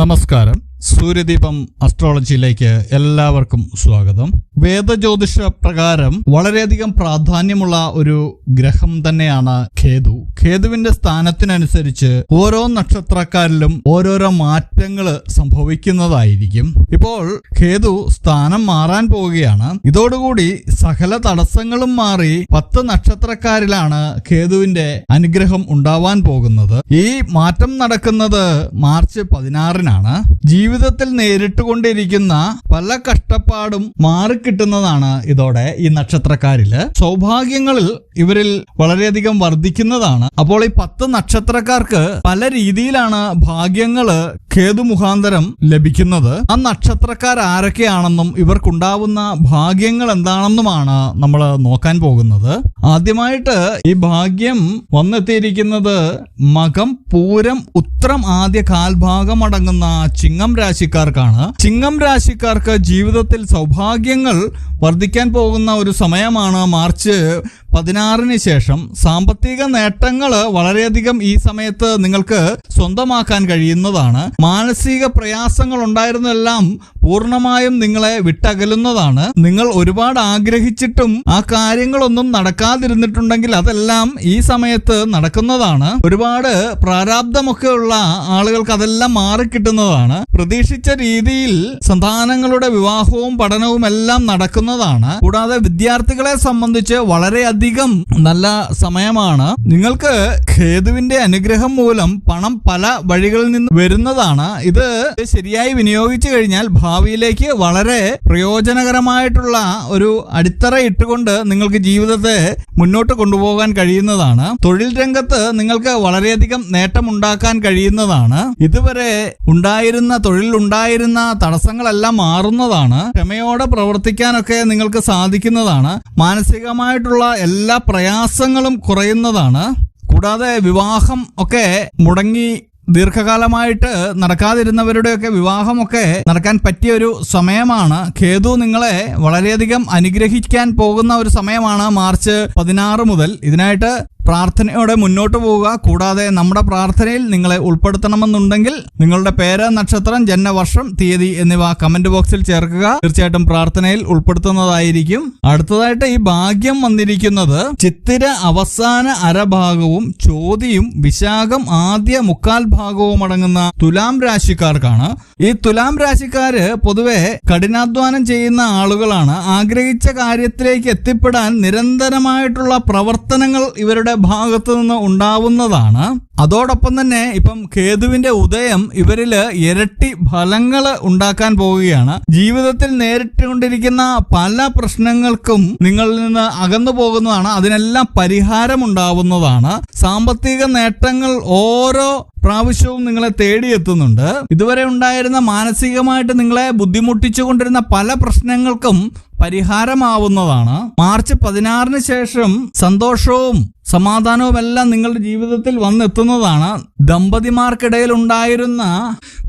നമസ്കാരം സൂര്യദീപം അസ്ട്രോളജിയിലേക്ക് എല്ലാവർക്കും സ്വാഗതം. വേദജ്യോതിഷ പ്രകാരം വളരെയധികം പ്രാധാന്യമുള്ള ഒരു ഗ്രഹം തന്നെയാണ് ഖേതു ഖേതുവിന്റെ സ്ഥാനത്തിനനുസരിച്ച് ഓരോ നക്ഷത്രക്കാരിലും ഓരോരോ മാറ്റങ്ങൾ സംഭവിക്കുന്നതായിരിക്കും. ഇപ്പോൾ ഖേതു സ്ഥാനം മാറാൻ പോവുകയാണ്. ഇതോടുകൂടി സകല തടസ്സങ്ങളും മാറി പത്ത് നക്ഷത്രക്കാരിലാണ് ഖേതുവിന്റെ അനുഗ്രഹം ഉണ്ടാവാൻ പോകുന്നത്. ഈ മാറ്റം നടക്കുന്നത് മാർച്ച് പതിനാറിനാണ്. ജീവിതത്തിൽ നേരിട്ടുകൊണ്ടിരിക്കുന്ന പല കഷ്ടപ്പാടും മാറിക്കിട്ടുന്നതാണ് ഇതോടെ ഈ നക്ഷത്രക്കാരിൽ സൗഭാഗ്യങ്ങളിൽ ഇവരിൽ വളരെയധികം വർദ്ധിക്കുന്നതാണ്. അപ്പോൾ ഈ പത്ത് നക്ഷത്രക്കാർക്ക് പല രീതിയിലാണ് ഭാഗ്യങ്ങൾ ഖേതു മുഖാന്തരം ലഭിക്കുന്നത് ആ നക്ഷത്രക്കാർ ആരൊക്കെയാണെന്നും ഇവർക്കുണ്ടാവുന്ന ഭാഗ്യങ്ങൾ എന്താണെന്നുമാണ് നമ്മൾ നോക്കാൻ പോകുന്നത്. ആദ്യമായിട്ട് ഈ ഭാഗ്യം വന്നെത്തിയിരിക്കുന്നത് മകം പൂരം ഉത്രം ആദ്യ കാൽഭാഗം അടങ്ങുന്ന ചിങ്ങം രാശിക്കാർക്കാണ്. ചിങ്ങം രാശിക്കാർക്ക് ജീവിതത്തിൽ സൗഭാഗ്യങ്ങൾ വർദ്ധിക്കാൻ പോകുന്ന ഒരു സമയമാണ് മാർച്ച് പതിനാറിന് ശേഷം. സാമ്പത്തിക നേട്ടങ്ങൾ വളരെയധികം ഈ സമയത്ത് നിങ്ങൾക്ക് സ്വന്തമാക്കാൻ കഴിയുന്നതാണ്. മാനസിക പ്രയാസങ്ങൾ ഉണ്ടായിരുന്നെല്ലാം പൂർണമായും നിങ്ങളെ വിട്ടകലുന്നതാണ്. നിങ്ങൾ ഒരുപാട് ആഗ്രഹിച്ചിട്ടും ആ കാര്യങ്ങളൊന്നും നടക്കാതിരുന്നിട്ടുണ്ടെങ്കിൽ അതെല്ലാം ഈ സമയത്ത് നടക്കുന്നതാണ്. ഒരുപാട് പ്രാരാബ്ധമൊക്കെ ഉള്ള ആളുകൾക്ക് അതെല്ലാം മാറിക്കിട്ടുന്നതാണ്. പ്രതീക്ഷിച്ച രീതിയിൽ സന്താനങ്ങളുടെ വിവാഹവും പഠനവും എല്ലാം നടക്കുന്നതാണ്. കൂടാതെ വിദ്യാർത്ഥികളെ സംബന്ധിച്ച് വളരെയധികം നല്ല സമയമാണ്. നിങ്ങൾക്ക് ഖേതുവിന്റെ അനുഗ്രഹം മൂലം പണം പല വഴികളിൽ നിന്ന് വരുന്നതാണ്. ഇത് ശരിയായി വിനിയോഗിച്ചു കഴിഞ്ഞാൽ ഭാവിയിലേക്ക് വളരെ പ്രയോജനകരമായിട്ടുള്ള ഒരു അടിത്തറ ഇട്ടുകൊണ്ട് നിങ്ങൾക്ക് ജീവിതത്തെ മുന്നോട്ട് കൊണ്ടുപോകാൻ കഴിയുന്നതാണ്. തൊഴിൽ രംഗത്ത് നിങ്ങൾക്ക് വളരെയധികം നേട്ടമുണ്ടാക്കാൻ കഴിയുന്നതാണ്. ഇതുവരെ ഉണ്ടായിരുന്ന തൊഴിൽ ഉണ്ടായിരുന്ന തടസ്സങ്ങളെല്ലാം മാറുന്നതാണ്. ക്ഷമയോടെ പ്രവർത്തിക്കാനൊക്കെ നിങ്ങൾക്ക് സാധിക്കുന്നതാണ്. മാനസികമായിട്ടുള്ള എല്ലാ പ്രയാസങ്ങളും കുറയുന്നതാണ്. കൂടാതെ വിവാഹം ഒക്കെ മുടങ്ങി ദീർഘകാലമായിട്ട് നടക്കാതിരുന്നവരുടെയൊക്കെ വിവാഹമൊക്കെ നടക്കാൻ പറ്റിയ ഒരു സമയമാണ്. ഖേതു നിങ്ങളെ വളരെയധികം അനുഗ്രഹിക്കാൻ പോകുന്ന ഒരു സമയമാണ് മാർച്ച് പതിനാറ് മുതൽ. ഇതിനായിട്ട് പ്രാർത്ഥനയോടെ മുന്നോട്ട് പോവുക. കൂടാതെ നമ്മുടെ പ്രാർത്ഥനയിൽ നിങ്ങളെ ഉൾപ്പെടുത്തണമെന്നുണ്ടെങ്കിൽ നിങ്ങളുടെ പേര് നക്ഷത്രം ജന്മവർഷം തീയതി എന്നിവ കമന്റ് ബോക്സിൽ ചേർക്കുക. തീർച്ചയായിട്ടും പ്രാർത്ഥനയിൽ ഉൾപ്പെടുത്തുന്നതായിരിക്കും. അടുത്തതായിട്ട് ഈ ഭാഗ്യം വന്നിരിക്കുന്നത് ചിത്തിര അവസാന അരഭാഗവും ചോതിയും വിശാഖം ആദ്യ മുക്കാൽ ഭാഗവും അടങ്ങുന്ന തുലാം രാശിക്കാർക്കാണ്. ഈ തുലാം രാശിക്കാര് പൊതുവെ കഠിനാധ്വാനം ചെയ്യുന്ന ആളുകളാണ്. ആഗ്രഹിച്ച കാര്യത്തിലേക്ക് എത്തിപ്പെടാൻ നിരന്തരമായിട്ടുള്ള പ്രവർത്തനങ്ങൾ ഇവരുടെ ഭാഗത്തു നിന്ന് ഉണ്ടാവുന്നതാണ്. അതോടൊപ്പം തന്നെ ഇപ്പം കേതുവിന്റെ ഉദയം ഇവരിൽ ഇരട്ടി ഫലങ്ങൾ ഉണ്ടാക്കാൻ പോവുകയാണ്. ജീവിതത്തിൽ നേരിട്ടുകൊണ്ടിരിക്കുന്ന പല പ്രശ്നങ്ങൾക്കും നിങ്ങളിൽ നിന്ന് അകന്നു പോകുന്നതാണ്. അതിനെല്ലാം പരിഹാരം ഉണ്ടാവുന്നതാണ്. സാമ്പത്തിക നേട്ടങ്ങൾ ഓരോ പ്രാവശ്യവും നിങ്ങളെ തേടിയെത്തുന്നുണ്ട്. ഇതുവരെ ഉണ്ടായിരുന്ന മാനസികമായിട്ട് നിങ്ങളെ ബുദ്ധിമുട്ടിച്ചു കൊണ്ടിരുന്ന പല പ്രശ്നങ്ങൾക്കും പരിഹാരമാവുന്നതാണ്. മാർച്ച് പതിനാറിന് ശേഷം സന്തോഷവും സമാധാനവും എല്ലാം നിങ്ങളുടെ ജീവിതത്തിൽ വന്നെത്തുന്നതാണ്. ദമ്പതിമാർക്കിടയിൽ ഉണ്ടായിരുന്ന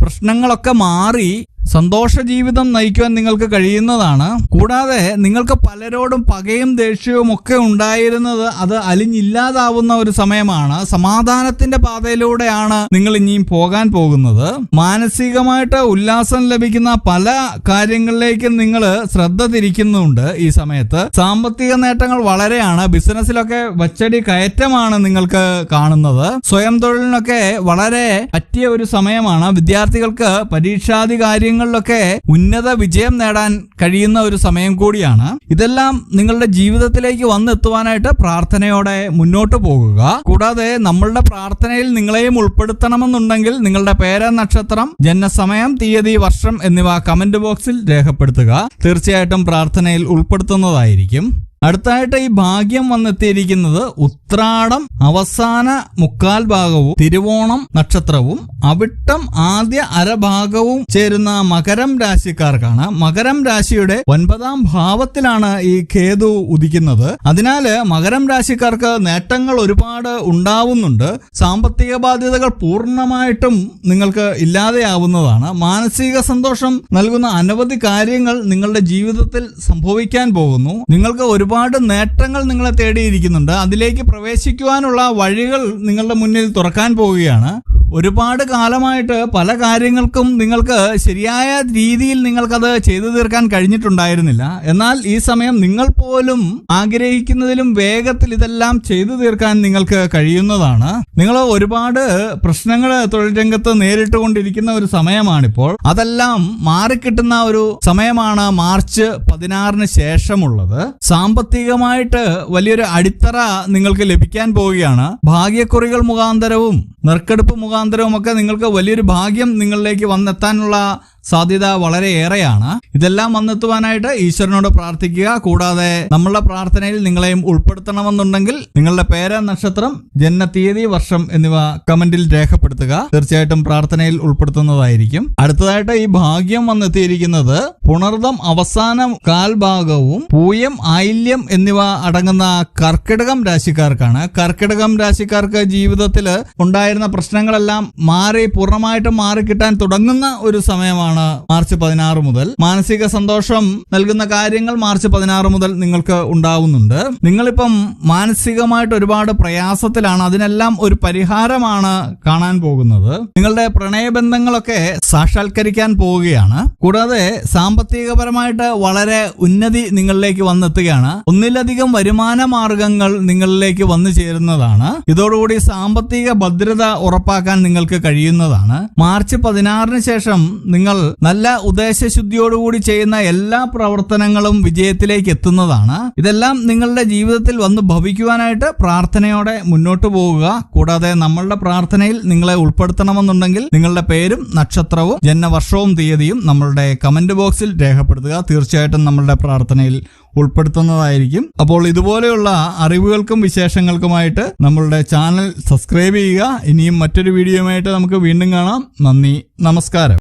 പ്രശ്നങ്ങളൊക്കെ മാറി സന്തോഷ ജീവിതം നയിക്കുവാൻ നിങ്ങൾക്ക് കഴിയുന്നതാണ്. കൂടാതെ നിങ്ങൾക്ക് പലരോടും പകയും ദേഷ്യവും ഒക്കെ ഉണ്ടായിരുന്നത് അത് അലിഞ്ഞില്ലാതാവുന്ന ഒരു സമയമാണ്. സമാധാനത്തിന്റെ പാതയിലൂടെയാണ് നിങ്ങൾ ഇനിയും പോകാൻ പോകുന്നത്. മാനസികമായിട്ട് ഉല്ലാസം ലഭിക്കുന്ന പല കാര്യങ്ങളിലേക്കും നിങ്ങൾ ശ്രദ്ധ തിരിക്കുന്നുണ്ട് ഈ സമയത്ത്. സാമ്പത്തിക നേട്ടങ്ങൾ വളരെയാണ്. ബിസിനസ്സിലൊക്കെ വച്ചടി കയറ്റമാണ് നിങ്ങൾക്ക് കാണുന്നത്. സ്വയം തൊഴിലിനൊക്കെ വളരെ പറ്റിയ ഒരു സമയമാണ്. വിദ്യാർത്ഥികൾക്ക് പരീക്ഷാദി കാര്യങ്ങളിലൊക്കെ ഉന്നത വിജയം നേടാൻ കഴിയുന്ന ഒരു സമയം കൂടിയാണ്. ഇതെല്ലാം നിങ്ങളുടെ ജീവിതത്തിലേക്ക് വന്നെത്തുവാനായിട്ട് പ്രാർത്ഥനയോടെ മുന്നോട്ട് പോകുക. കൂടാതെ നമ്മളുടെ പ്രാർത്ഥനയിൽ നിങ്ങളെയും ഉൾപ്പെടുത്തണമെന്നുണ്ടെങ്കിൽ നിങ്ങളുടെ പേര നക്ഷത്രം ജനസമയം തീയതി വർഷം എന്നിവ കമന്റ് ബോക്സിൽ രേഖപ്പെടുത്തുക. തീർച്ചയായിട്ടും പ്രാർത്ഥനയിൽ ഉൾപ്പെടുത്തുന്നതായിരിക്കും. അടുത്തായിട്ട് ഈ ഭാഗ്യം വന്നെത്തിയിരിക്കുന്നത് ഉത്രാടം അവസാന മുക്കാൽ ഭാഗവും തിരുവോണം നക്ഷത്രവും അവിട്ടം ആദ്യ അരഭാഗവും ചേരുന്ന മകരം രാശിക്കാർക്കാണ്. മകരം രാശിയുടെ ഒൻപതാം ഭാവത്തിലാണ് ഈ കേതു ഉദിക്കുന്നത്. അതിനാല് മകരം രാശിക്കാർക്ക് നേട്ടങ്ങൾ ഒരുപാട് ഉണ്ടാവുന്നുണ്ട്. സാമ്പത്തിക ബാധ്യതകൾ പൂർണമായിട്ടും നിങ്ങൾക്ക് ഇല്ലാതെയാവുന്നതാണ്. മാനസിക സന്തോഷം നൽകുന്ന അനവധി കാര്യങ്ങൾ നിങ്ങളുടെ ജീവിതത്തിൽ സംഭവിക്കാൻ പോകുന്നു. നിങ്ങൾക്ക് ഒരുപാട് നേട്ടങ്ങൾ നിങ്ങളെ തേടിയിരിക്കുന്നുണ്ട്. അതിലേക്ക് പ്രവേശിക്കുവാനുള്ള വഴികൾ നിങ്ങളുടെ മുന്നിൽ തുറക്കാൻ പോവുകയാണ്. ഒരുപാട് കാലമായിട്ട് പല കാര്യങ്ങൾക്കും നിങ്ങൾക്ക് ശരിയായ രീതിയിൽ നിങ്ങൾക്കത് ചെയ്തു തീർക്കാൻ കഴിഞ്ഞിട്ടുണ്ടായിരുന്നില്ല. എന്നാൽ ഈ സമയം നിങ്ങൾ പോലും ആഗ്രഹിക്കുന്നതിലും വേഗത്തിൽ ഇതെല്ലാം ചെയ്തു തീർക്കാൻ നിങ്ങൾക്ക് കഴിയുന്നതാണ്. നിങ്ങൾ ഒരുപാട് പ്രശ്നങ്ങൾ തൊഴിൽ രംഗത്ത് നേരിട്ടുകൊണ്ടിരിക്കുന്ന ഒരു സമയമാണിപ്പോൾ. അതെല്ലാം മാറിക്കിട്ടുന്ന ഒരു സമയമാണ് മാർച്ച് പതിനാറിന് ശേഷമുള്ളത്. സാമ്പത്തികമായിട്ട് വലിയൊരു അടിത്തറ നിങ്ങൾക്ക് ലഭിക്കാൻ പോവുകയാണ്. ഭാഗ്യക്കുറികൾ മുഖാന്തരവും നെർക്കെടുപ്പ് മുഖാന്തരവും ഒക്കെ നിങ്ങൾക്ക് വലിയൊരു ഭാഗ്യം നിങ്ങളിലേക്ക് വന്നെത്താനുള്ള സാധ്യത വളരെ ഏറെയാണ്. ഇതെല്ലാം വന്നെത്തുവാനായിട്ട് ഈശ്വരനോട് പ്രാർത്ഥിക്കുക. കൂടാതെ നമ്മളുടെ പ്രാർത്ഥനയിൽ നിങ്ങളെയും ഉൾപ്പെടുത്തണമെന്നുണ്ടെങ്കിൽ നിങ്ങളുടെ പേര് നക്ഷത്രം ജന്മ തീയതി വർഷം എന്നിവ കമന്റിൽ രേഖപ്പെടുത്തുക. തീർച്ചയായിട്ടും പ്രാർത്ഥനയിൽ ഉൾപ്പെടുത്തുന്നതായിരിക്കും. അടുത്തതായിട്ട് ഈ ഭാഗ്യം വന്നെത്തിയിരിക്കുന്നത് പുണർദം അവസാന കാൽഭാഗവും പൂയം ആയില്യം എന്നിവ അടങ്ങുന്ന കർക്കിടകം രാശിക്കാർക്കാണ്. കർക്കിടകം രാശിക്കാർക്ക് ജീവിതത്തിൽ ഉണ്ടായിരുന്ന പ്രശ്നങ്ങളെല്ലാം മാറി പൂർണമായിട്ടും മാറിക്കിട്ടാൻ തുടങ്ങുന്ന ഒരു സമയമാണ് മാർച്ച് പതിനാറ് മുതൽ. മാനസിക സന്തോഷം നൽകുന്ന കാര്യങ്ങൾ മാർച്ച് പതിനാറ് മുതൽ നിങ്ങൾക്ക് ഉണ്ടാവുന്നുണ്ട്. നിങ്ങളിപ്പം മാനസികമായിട്ട് ഒരുപാട് പ്രയാസത്തിലാണ്. അതിനെല്ലാം ഒരു പരിഹാരമാണ് കാണാൻ പോകുന്നത്. നിങ്ങളുടെ പ്രണയബന്ധങ്ങളൊക്കെ സാക്ഷാത്കരിക്കാൻ പോവുകയാണ്. കൂടാതെ സാമ്പത്തികപരമായിട്ട് വളരെ ഉന്നതി നിങ്ങളിലേക്ക് വന്നെത്തുകയാണ്. ഒന്നിലധികം വരുമാന മാർഗങ്ങൾ നിങ്ങളിലേക്ക് വന്നു ചേരുന്നതാണ്. ഇതോടുകൂടി സാമ്പത്തിക ഭദ്രത ഉറപ്പാക്കാൻ നിങ്ങൾക്ക് കഴിയുന്നതാണ്. മാർച്ച് പതിനാറിന് ശേഷം നിങ്ങൾ നല്ല ഉദ്ദേശശുദ്ധിയോടുകൂടി ചെയ്യുന്ന എല്ലാ പ്രവർത്തനങ്ങളും വിജയത്തിലേക്ക് എത്തുന്നതാണ്. ഇതെല്ലാം നിങ്ങളുടെ ജീവിതത്തിൽ വന്ന് ഭവിക്കുവാനായിട്ട് പ്രാർത്ഥനയോടെ മുന്നോട്ട് പോവുക. കൂടാതെ നമ്മളുടെ പ്രാർത്ഥനയിൽ നിങ്ങളെ ഉൾപ്പെടുത്തണമെന്നുണ്ടെങ്കിൽ നിങ്ങളുടെ പേരും നക്ഷത്രവും ജന്മവർഷവും തീയതിയും നമ്മളുടെ കമന്റ് ബോക്സിൽ രേഖപ്പെടുത്തുക. തീർച്ചയായിട്ടും നമ്മളുടെ പ്രാർത്ഥനയിൽ ഉൾപ്പെടുത്തുന്നതായിരിക്കും. അപ്പോൾ ഇതുപോലെയുള്ള അറിവുകൾക്കും വിശേഷങ്ങൾക്കുമായിട്ട് നമ്മളുടെ ചാനൽ സബ്സ്ക്രൈബ് ചെയ്യുക. ഇനിയും മറ്റൊരു വീഡിയോയുമായിട്ട് നമുക്ക് വീണ്ടും കാണാം. നന്ദി. നമസ്കാരം.